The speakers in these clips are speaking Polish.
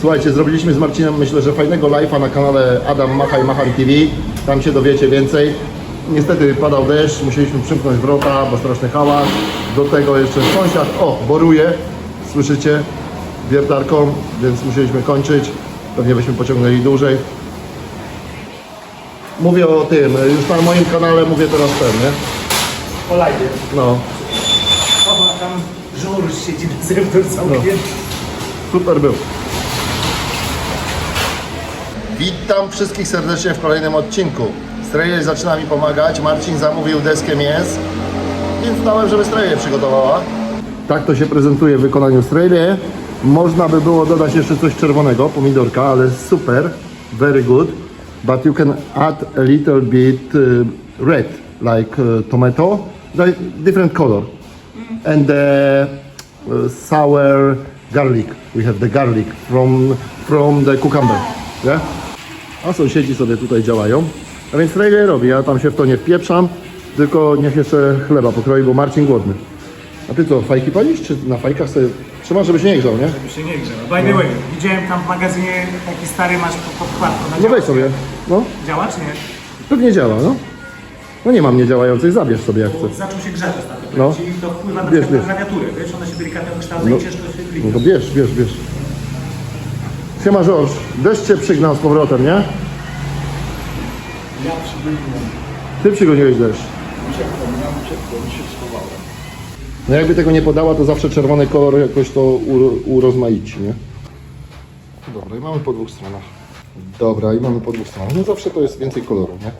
Słuchajcie, zrobiliśmy z Marcinem myślę, że fajnego live'a na kanale Adam Machaj Machar TV. Tam się dowiecie więcej. Niestety padał deszcz, musieliśmy przymknąć wrota, bo straszny hałas. Do tego jeszcze sąsiad, o, boruje, słyszycie, wiertarką, więc musieliśmy kończyć. Pewnie byśmy pociągnęli dłużej. Mówię o tym, już na moim kanale mówię teraz ten, nie? Po live. No, O, tam żur siedzi na zewnątrz całkiem. Super był. Witam wszystkich serdecznie w kolejnym odcinku. Strejler zaczyna mi pomagać. Marcin zamówił deskę mięs, więc dałem, żeby Strejler przygotowała. Tak to się prezentuje w wykonaniu Strejler. Można by było dodać jeszcze coś czerwonego, pomidorka, ale super, very good. But you can add a little bit uh, red, like uh, tomato, like different color. and the uh, sour garlic. We have the garlic from, from the cucumber. Yeah? A sąsiedzi sobie tutaj działają. A więc Frejle robi, ja tam się w to nie wpieprzam, tylko niech jeszcze chleba pokroi, bo Marcin głodny. A ty co, fajki palisz, czy na fajkach sobie trzymasz, żebyś nie grzał, nie? Żeby się nie grzał. By the way, widziałem tam w magazynie taki stary masz po- podkładkę. No weź sobie, no, działa czy nie? pewnie działa, no. No nie mam niedziałającej, zabierz sobie jak Bo chcesz. zaczął się grzać ostatnio. No. Czyli to wpływa na Bierz, przykład bierz. na klawiaturę. Wiesz, ona się delikatnie wykształca No. i ciężko się No klika. to bierz, bierz, bierz. Siema George, deszcz cię przygnał z powrotem, nie? Ja przybyłem, Ty przygoniłeś deszcz. uciekłem, ja uciekłem się schowałem. No jakby tego nie podała, to zawsze czerwony kolor jakoś to uro, urozmaici, nie? Dobra, i mamy po dwóch stronach. Dobra, i mamy po dwóch stronach. No zawsze to jest więcej koloru, nie?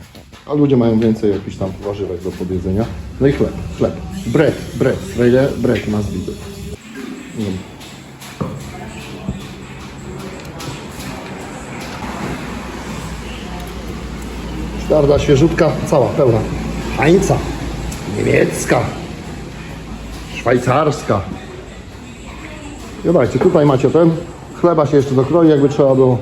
A ludzie mają więcej jakichś tam warzywek do podjedzenia. No i chleb, chleb. Bread, bread. Bread must be good. No. Sztarda świeżutka, cała, pełna. Hańca, niemiecka, szwajcarska. I dajcie, tutaj macie ten. Chleba się jeszcze dokroi, jakby trzeba było.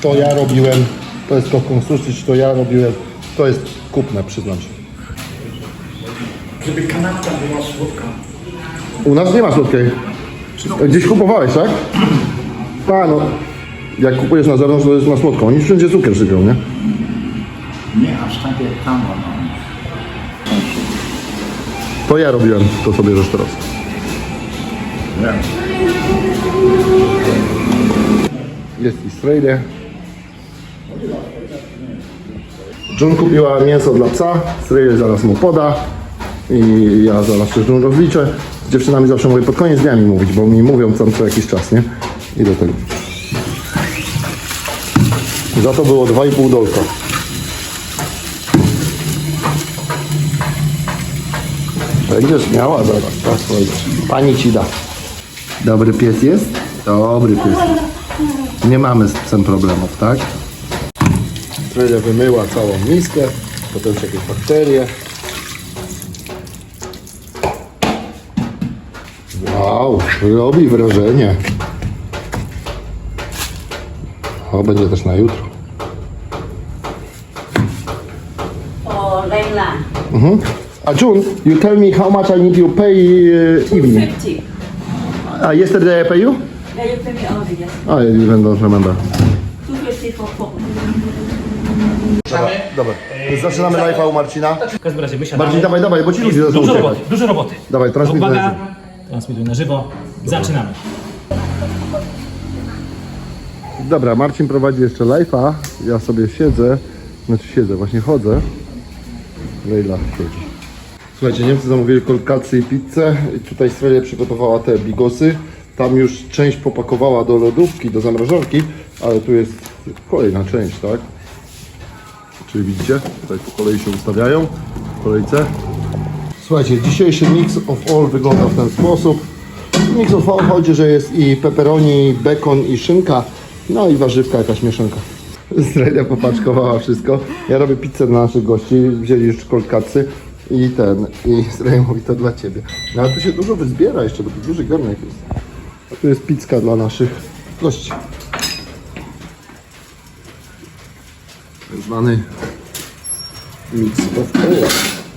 To ja robiłem. To jest kop konstrukcji, to ja robiłem. To jest kupne, przyznam się. Żeby kanapka była słodka. U nas nie ma słodkiej. Gdzieś kupowałeś, tak? Tak, no. Jak kupujesz na zewnątrz, to jest na słodko. Oni wszędzie cukier sypią, nie? Nie aż tak jak tam ona. To ja robiłem, to sobie rzecz teraz. Nie. Jest Israelie. John kupiła mięso dla psa, Israel zaraz mu poda i ja zaraz się z John rozliczę. Z dziewczynami zawsze mówię pod koniec dnia mi mówić, bo mi mówią tam co jakiś czas, nie? I do tego. Za to było 2,5 dolka. Będziesz miała zaraz, tak. Pani ci da. Dobry pies jest? Dobry pies. Nie mamy z psem problemów, tak? Frelia wymyła całą miskę, potem się jakieś bakterie. Wow, robi wrażenie. O, będzie też na jutro. or Layla. A June, you tell me how much I need to pay uh, evening. 50. Uh, yesterday I pay you? Yeah, you pay me all the yes. I even don't remember. 250 for pork. Dobra, zaczynamy live'a u Marcina. W każdym razie wysiadamy. Bardziej dawaj, dawaj, bo ci ludzie zaczną Dużo uciekać. roboty, dużo roboty. Dawaj, transmituj na Uwaga, żywo. transmituj na żywo. Zaczynamy. Dobra, Marcin prowadzi jeszcze live'a, ja sobie siedzę, znaczy siedzę, właśnie chodzę. Leila siedzi. Słuchajcie, Niemcy zamówili kolkację i pizzę i tutaj Svelia przygotowała te bigosy. Tam już część popakowała do lodówki, do zamrażarki, ale tu jest kolejna część, tak? Czyli widzicie, tutaj po kolei się ustawiają w kolejce. Słuchajcie, dzisiejszy mix of all wygląda w ten sposób. Mix of all chodzi, że jest i pepperoni, bekon i szynka, no i warzywka, jakaś mieszanka. Zrelia popaczkowała wszystko. Ja robię pizzę dla naszych gości, wzięli już kolkacy i ten, i Zrelia mówi to dla Ciebie. No ale tu się dużo wyzbiera jeszcze, bo tu duży garnek jest. A tu jest pizza dla naszych gości. Zwany mix of.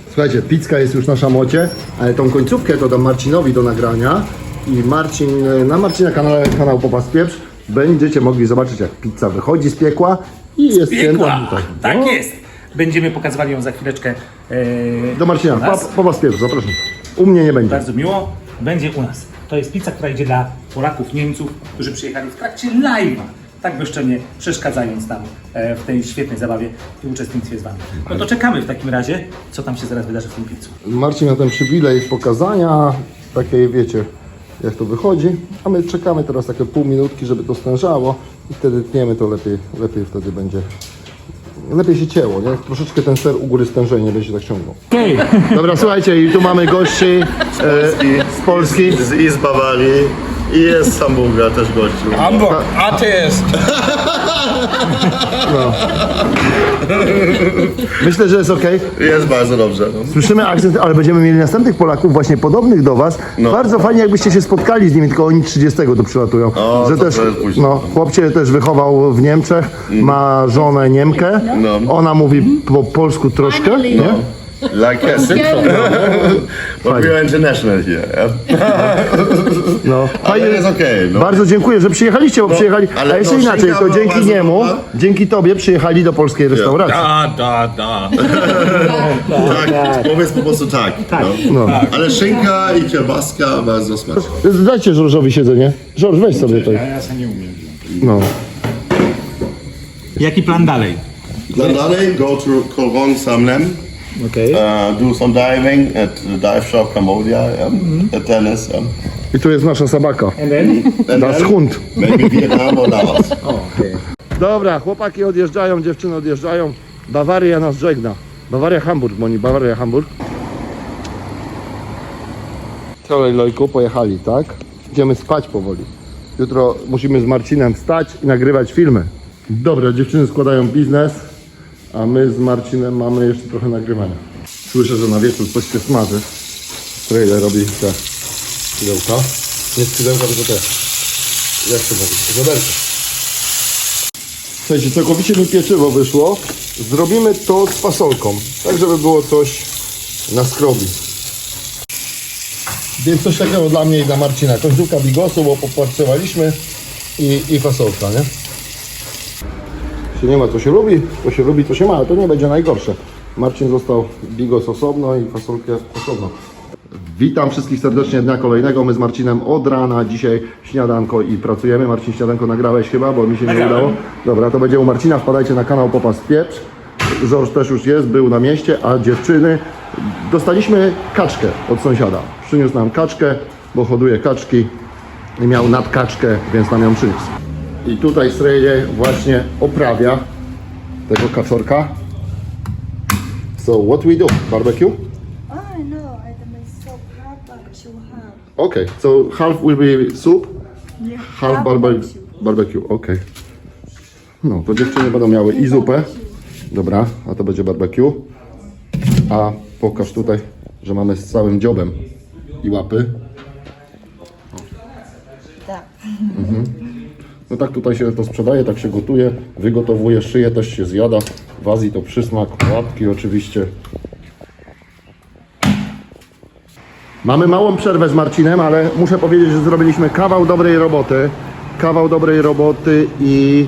Słuchajcie, pizza jest już na szamocie, ale tą końcówkę to dam Marcinowi do nagrania, i Marcin, na Marcina kanale, kanał Popas Pieprz będziecie mogli zobaczyć jak pizza wychodzi z piekła i jest święta Piekła! tutaj. Tak No, jest! Będziemy pokazywali ją za chwileczkę. E, Do Marcina, nas. Po- Popas Pieprz, zapraszam. U mnie nie będzie. Bardzo miło. Będzie u nas. To jest pizza, która idzie dla Polaków, Niemców, którzy przyjechali w trakcie live'a. Tak bezczelnie przeszkadzając nam e, w tej świetnej zabawie i uczestnictwie z Wami. No to czekamy w takim razie, co tam się zaraz wydarzy w tym pizzu. Marcin miał ten przywilej pokazania takiej, wiecie, jak to wychodzi, a my czekamy teraz takie pół minutki, żeby to stężało i wtedy tniemy to lepiej, lepiej wtedy będzie, lepiej się cięło, nie? Troszeczkę ten ser u góry stężenie będzie tak ciągnął. Okej. Dobra, słuchajcie, i tu mamy gości e, z Polski. z, i z Bawarii i jest z Hamburga też gościu. Hamburg, Artist. Myślę, że jest ok. Jest bardzo dobrze. No. Słyszymy akcent, ale będziemy mieli następnych Polaków właśnie podobnych do Was. No. Bardzo fajnie, jakbyście się spotkali z nimi, tylko oni 30 tu przylatują. O, że to też, jest no, chłopcie też wychował w Niemczech, ma żonę Niemkę, No. ona mówi po polsku troszkę, nie? Like yes. But we are international here. No. Ale jest okej, no. Bardzo dziękuję, że przyjechaliście, bo przyjechali, ale a jeszcze no, inaczej, to była dzięki bardzo niemu, dobra. dzięki Tobie przyjechali do polskiej restauracji. Da, da, da. Tak, powiedz po prostu tak. No. Ale szynka i kiełbaska bardzo smaczne. Dajcie Żorżowi siedzenie. Żorż, weź sobie tutaj. Ja sobie nie umiem. No. Jaki plan dalej? Then dalej go to Kolron Samlem. Okej. Uh, do some diving at the dive shop Cambodia, um, at tennis. Um, I tu jest nasza sabaka. And then? and Das then Hund. Maybe Vietnam or Laos. Dobra, chłopaki odjeżdżają, dziewczyny odjeżdżają. Bawaria nas żegna. Bawaria Hamburg, Moni, Bawaria Hamburg. Co, Lojku, pojechali, tak? Idziemy spać powoli. Jutro musimy z Marcinem wstać i nagrywać filmy. Dobra, dziewczyny składają biznes, a my z Marcinem mamy jeszcze trochę nagrywania. Słyszę, że na wieczór coś się smaży. Trailer robi te skrzydełka. Nie skrzydełka, tylko te. Jak to mówić? Żoberka. Słuchajcie, całkowicie mi pieczywo wyszło. Zrobimy to z fasolką, tak żeby było coś na skrobi. Więc coś takiego dla mnie i dla Marcina. Końcówka bigosu, bo poparcowaliśmy i, i fasolka, nie? Jeśli nie ma, to się lubi, to się lubi, to się ma, ale to nie będzie najgorsze. Marcin został bigos osobno i fasolkę osobno. Witam wszystkich serdecznie dnia kolejnego. My z Marcinem od rana dzisiaj śniadanko i pracujemy. Marcin, śniadanko nagrałeś chyba, bo mi się nie udało. Dobra, to będzie u Marcina. Wpadajcie na kanał Popas Pieprz. Żorż też już jest, był na mieście, a dziewczyny dostaliśmy kaczkę od sąsiada. Przyniósł nam kaczkę, bo hoduje kaczki i miał nadkaczkę, więc nam ją przyniósł. I tutaj Sreje właśnie oprawia tego kaczorka. So what we do? Barbecue? Oh no, I don't so hard barbecue half. Okay, so half will be soup, Yeah, half barbe barbecue. Okay. No, to dziewczyny będą miały i zupę. Dobra, a to będzie barbecue. A pokaż tutaj, że mamy z całym dziobem i łapy. Tak. No tak tutaj się to sprzedaje, tak się gotuje, wygotowuje, szyję też się zjada. W Azji to przysmak, łapki oczywiście. Mamy małą przerwę z Marcinem, ale muszę powiedzieć, że zrobiliśmy kawał dobrej roboty. Kawał dobrej roboty i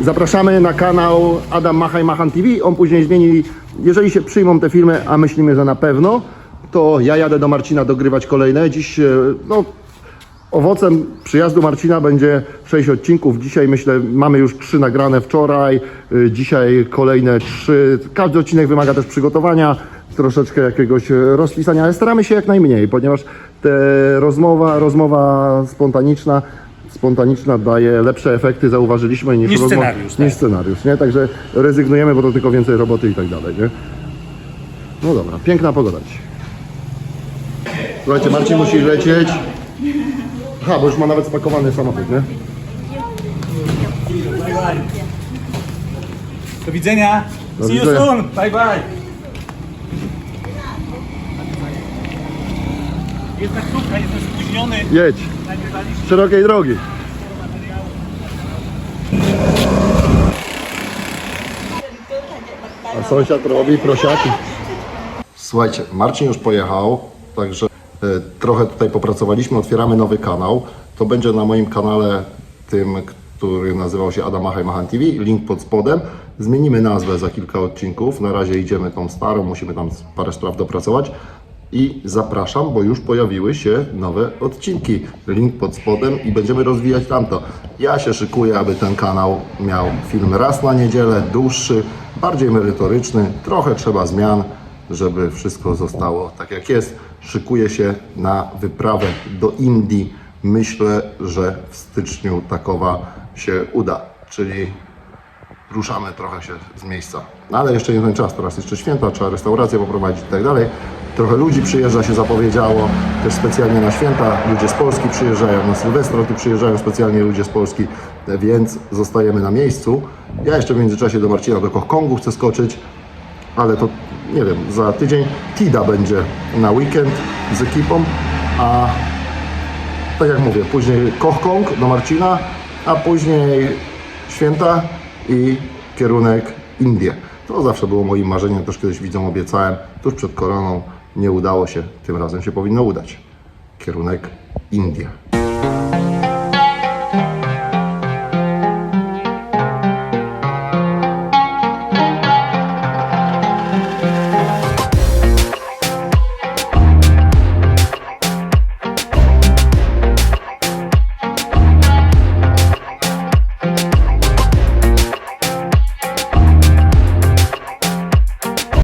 zapraszamy na kanał Adam Machaj Machan TV. On później zmieni, jeżeli się przyjmą te filmy, a myślimy, że na pewno, to ja jadę do Marcina dogrywać kolejne. Dziś, e, no, Owocem przyjazdu Marcina będzie 6 odcinków. Dzisiaj myślę, mamy już 3 nagrane wczoraj, y, dzisiaj kolejne 3. Każdy odcinek wymaga też przygotowania, troszeczkę jakiegoś y, rozpisania, ale staramy się jak najmniej, ponieważ te rozmowa, rozmowa spontaniczna, spontaniczna daje lepsze efekty, zauważyliśmy, niż, Niż scenariusz, tak. niż scenariusz, nie? Także rezygnujemy, bo to tylko więcej roboty i tak dalej, nie? No dobra, piękna pogoda. Słuchajcie, Marcin musi lecieć. Aha, bo już ma nawet spakowany samochód, nie? Do widzenia. Do See you widzenia. soon. Bye bye. Jest taksówka, jestem spóźniony. Jedź. Nagrywaliśmy. Szerokiej drogi. A sąsiad robi prosiaki. Słuchajcie, Marcin już pojechał, także Trochę tutaj popracowaliśmy, otwieramy nowy kanał. To będzie na moim kanale, tym, który nazywał się Adam Machaj TV, link pod spodem. Zmienimy nazwę za kilka odcinków. Na razie idziemy tą starą, musimy tam parę spraw dopracować. I zapraszam, bo już pojawiły się nowe odcinki. Link pod spodem i będziemy rozwijać tamto. Ja się szykuję, aby ten kanał miał film raz na niedzielę, dłuższy, bardziej merytoryczny. Trochę trzeba zmian, żeby wszystko zostało tak jak jest. Szykuję się na wyprawę do Indii. Myślę, że w styczniu takowa się uda. Czyli ruszamy trochę się z miejsca. No ale jeszcze nie ten czas, teraz jeszcze święta, trzeba restaurację poprowadzić i tak dalej. Trochę ludzi przyjeżdża, się zapowiedziało, też specjalnie na święta. Ludzie z Polski przyjeżdżają, na Sylwestra tu przyjeżdżają specjalnie ludzie z Polski, więc zostajemy na miejscu. Ja jeszcze w międzyczasie do Marcina do Kochkongu chcę skoczyć, ale to nie wiem, za tydzień Tida będzie na weekend z ekipą, a tak jak mówię, później Kochkong do Marcina, a później święta i kierunek Indie. To zawsze było moim marzeniem, też kiedyś widzom obiecałem, tuż przed koroną nie udało się, tym razem się powinno udać. Kierunek Indie.